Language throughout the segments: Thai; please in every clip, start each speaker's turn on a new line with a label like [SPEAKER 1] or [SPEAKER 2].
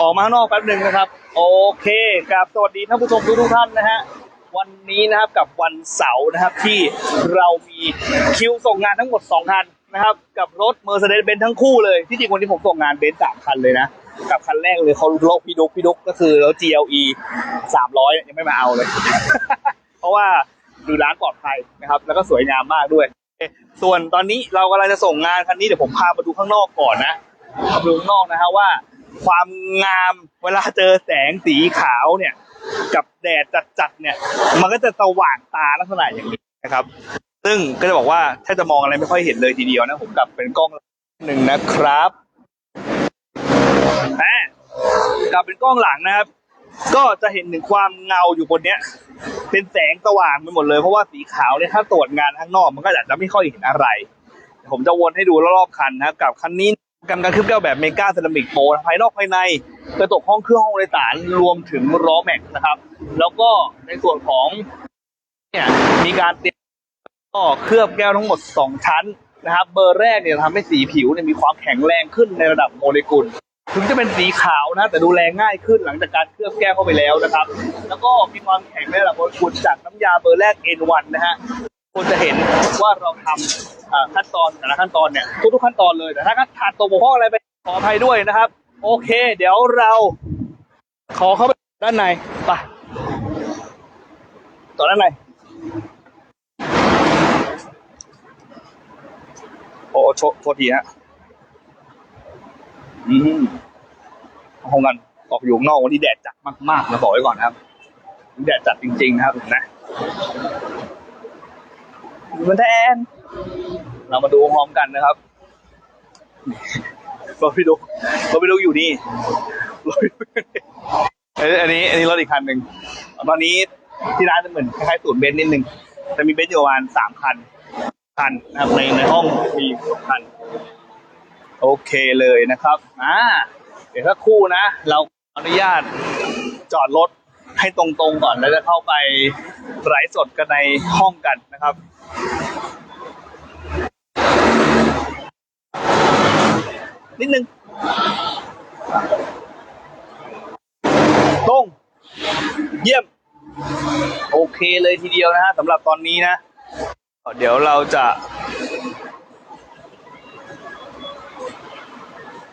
[SPEAKER 1] ออกมาข้างนอกแป๊บหนึ่งนะครับ โอเคกับสวัสดีท่านผู้ชมทุกท่านนะฮะวันนี้นะครับกับวันเสาร์นะครับที่เรามีคิวส่งงานทั้งหมด2คันนะครับ กับรถ Mercedes-Benz ทั้งคู่เลยที่จริงวันนี้ผมส่งงานเบนซ์สามคันเลยนะกับคันแรกเลยเขาโลกพี่ดุกพี่ดุกก็คือรถ GLE 300 ยังไม่มาเอาเลย เพราะว่าดูร้านปลอดภัยนะครับ แล้วก็สวยงามมากด้วย ส่วนตอนนี้เรากำลังจะส่งงานคันนี้เดี๋ยวผมพามาดูข้างนอกก่อนนะ พาไปดูข้างนอกนะฮะว่าความงามเวลาเจอแสงสีขาวเนี่ย กับแดดจัดๆเนี่ย มันก็จะสว่างตาลักษณะอย่างนี้นะครับ ซึ่งก็จะบอกว่าถ้าจะมองอะไรไม่ค่อยเห็นเลยทีเดียวนะผมกลับเป็นกล้องหนึ่งนะครับแหมกลับเป็นกล้องหลังนะครับ ก็จะเห็นถึงความเงาอยู่บนเนี้ย เป็นแสงสว่างไปหมดเลยเพราะว่าสีขาวเนี่ยถ้าตรวจงานข้างนอกมันก็อาจจะไม่ค่อยเห็นอะไร ผมจะวนให้ดูรอบๆคันนะครับกับคันนี้ กำการคืบแก้วแบบเมกาเซรามิกโปภายนอกภายในกระจกห้องเครื่องห้องโดยสารรวมถึงล้อแม็กซ์นะครับ แล้วก็ในส่วนของเนี่ยมีการเตรียมก็เคลือบแก้วทั้งหมด 2 ชั้นนะครับ เบอร์แรกเนี่ยทำให้สีผิวเนี่ยมีความแข็งแรงขึ้นในระดับโมเลกุล ถึงจะเป็นสีขาวนะ แต่ดูแลง่ายขึ้นหลังจากการเคลือบแก้วเข้าไปแล้วนะครับ แล้วก็มีความแข็งในระดับโมเลกุลจากน้ำยาเบอร์แรก N1 นะฮะ คุณจะเห็นว่าเราทำขั้นตอนแต่ละขั้นตอนเนี่ยทุกๆขั้นตอนเลยแต่ถ้าขาดตัวบกพร่องอะไรไปขออภัยด้วยนะครับ โอเค เดี๋ยวเราขอเข้าไปด้านในไปต่อด้านในโอ้โชโทษทีฮะอืมห้องกันออกอยู่นอกวันนี้แดดจัดมากๆนะบอกไว้ก่อนนะครับ แดดจัดจริงๆนะครับนะ มันแทน เรามาดูพร้อมกันนะครับรถพี่ดูรถพี่ดูอยู่นี่รถพี่ดูอยู่นี่อันนี้ อันนี้รถอีกคันหนึ่งตอนนี้ที่ร้านจะเหมือนคล้ายๆศูนย์เบนซ์นิดนึงจะมีเบนซ์อยู่ประมาณสามคัน คันนะครับในในห้องมีสองคัน โอเคเลยนะครับ อ่า เดี๋ยวสักครู่นะ เราอนุญาตจอดรถ ให้ตรงๆก่อนแล้วจะเข้าไปไลฟ์สดกันในห้องกันนะครับนิดนึงตรง เยี่ยม โอเคเลยทีเดียวนะฮะสำหรับตอนนี้นะ เดี๋ยวเราจะ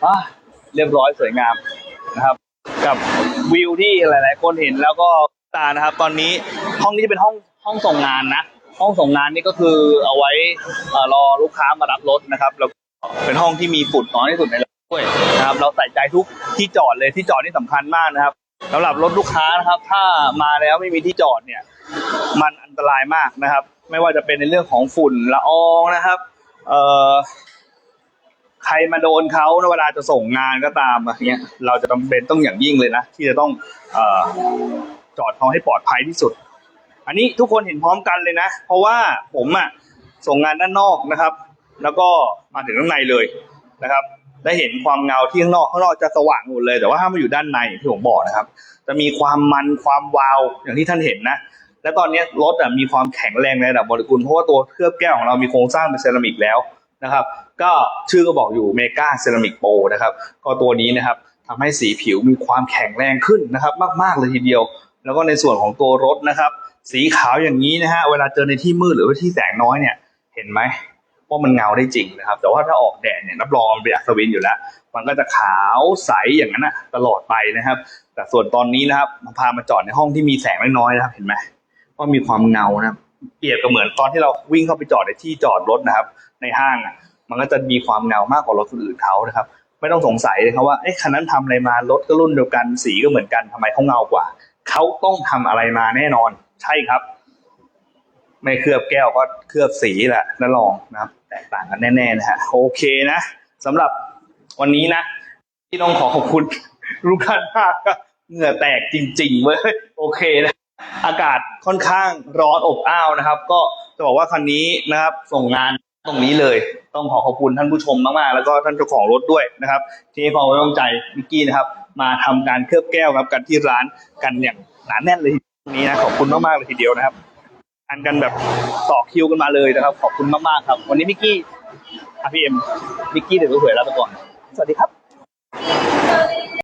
[SPEAKER 1] อะเรียบร้อยสวยงาม กับวิวที่หลาย ๆ คนเห็นแล้วก็ตานะครับ ตอนนี้ห้องนี้จะเป็นห้องห้องส่งงานนะ ห้องส่งงานนี่ก็คือเอาไว้อ่อรอลูกค้ามารับรถนะครับ แล้วเป็นห้องที่มีฝุ่นน้อยที่สุดในร้านด้วยนะครับ เราใส่ใจทุกที่จอดเลยที่จอดนี่สำคัญมากนะครับสำหรับรถลูกค้านะครับ ถ้ามาแล้วไม่มีที่จอดเนี่ย มันอันตรายมากนะครับ ไม่ว่าจะเป็นในเรื่องของฝุ่นละอองนะครับ เอ่อ ใครมาโดนเขาเวลาจะส่งงานก็ตามอะไรเงี้ย เราจะจำเป็นต้องอย่างยิ่งเลยนะ ที่จะต้องเอจอดเขาให้ปลอดภัยที่สุด อันนี้ทุกคนเห็นพร้อมกันเลยนะ เพราะว่าผมอะส่งงานด้านนอกนะครับ แล้วก็มาถึงข้างในเลยนะครับ ได้เห็นความเงาที่ข้างนอกข้างนอกจะสว่างหมดเลย แต่ว่าถ้ามาอยู่ด้านในที่ผมบอกนะครับ จะมีความมันความวาวอย่างที่ท่านเห็นนะและตอนนี้รถอะมีความแข็งแรงในระดับโมเลกุลเพราะว่าตัวเคลือบแก้วของเรามีโครงสร้างเป็นเซรามิกแล้ว นะครับ ก็ชื่อก็บอกอยู่เมกาเซรามิกโปรนะครับ ก็ตัวนี้นะครับทำให้สีผิวมีความแข็งแรงขึ้นนะครับ มากๆเลยทีเดียว แล้วก็ในส่วนของตัวรถนะครับ สีขาวอย่างนี้นะฮะเวลาเจอในที่มืดหรือว่าที่แสงน้อยเนี่ยเห็นไหมว่ามันเงาได้จริงนะครับ แต่ว่าถ้าออกแดดเนี่ยรับรองมันเป็นอัศวินอยู่แล้ว มันก็จะขาวใสอย่างนั้นนะตลอดไปนะครับ แต่ส่วนตอนนี้นะครับมาพามาจอดในห้องที่มีแสงน้อยๆนะครับ เห็นไหมว่ามีความเงานะครับ เปรียบกับเหมือนตอนที่เราวิ่งเข้าไปจอดในที่จอดรถนะครับ ในห้างมันก็จะมีความเงามากกว่ารถคนอื่นเขานะครับ ไม่ต้องสงสัยเลยครับว่าเอ๊ะคันนั้นทำอะไรมารถก็รุ่นเดียวกันสีก็เหมือนกันทำไมเขาเงากว่าเขาต้องทำอะไรมาแน่นอน ใช่ครับ ไม่เคลือบแก้วก็เคลือบสีแหละนั่นลองนะครับ แตกต่างกันแน่ๆนะฮะโอเคนะสำหรับวันนี้นะที่ต้องขอขอบคุณลูกค้านมากเหงื่อแตกจริงๆเว้ยโอเคนะ อากาศค่อนข้างร้อนอบอ้าวนะครับ ก็จะบอกว่าคันนี้นะครับ ส่งงานตรงนี้เลย ต้องขอขอบคุณท่านผู้ชมมากๆ แล้วก็ท่านเจ้าของรถด้วยนะครับ ที่ให้ความไว้วางใจมิกกี้นะครับ มาทำการเคลือบแก้วครับกันที่ร้านกันอย่างหนาแน่นเลยทีนี้นะขอบคุณมากๆเลยทีเดียวนะครับอันกันแบบต่อคิวกันมาเลยนะครับ ขอบคุณมากๆครับ วันนี้มิกกี้อาพีเอ็มมิกกี้เดี๋ยวสวยแล้วไปก่อน สวัสดีครับ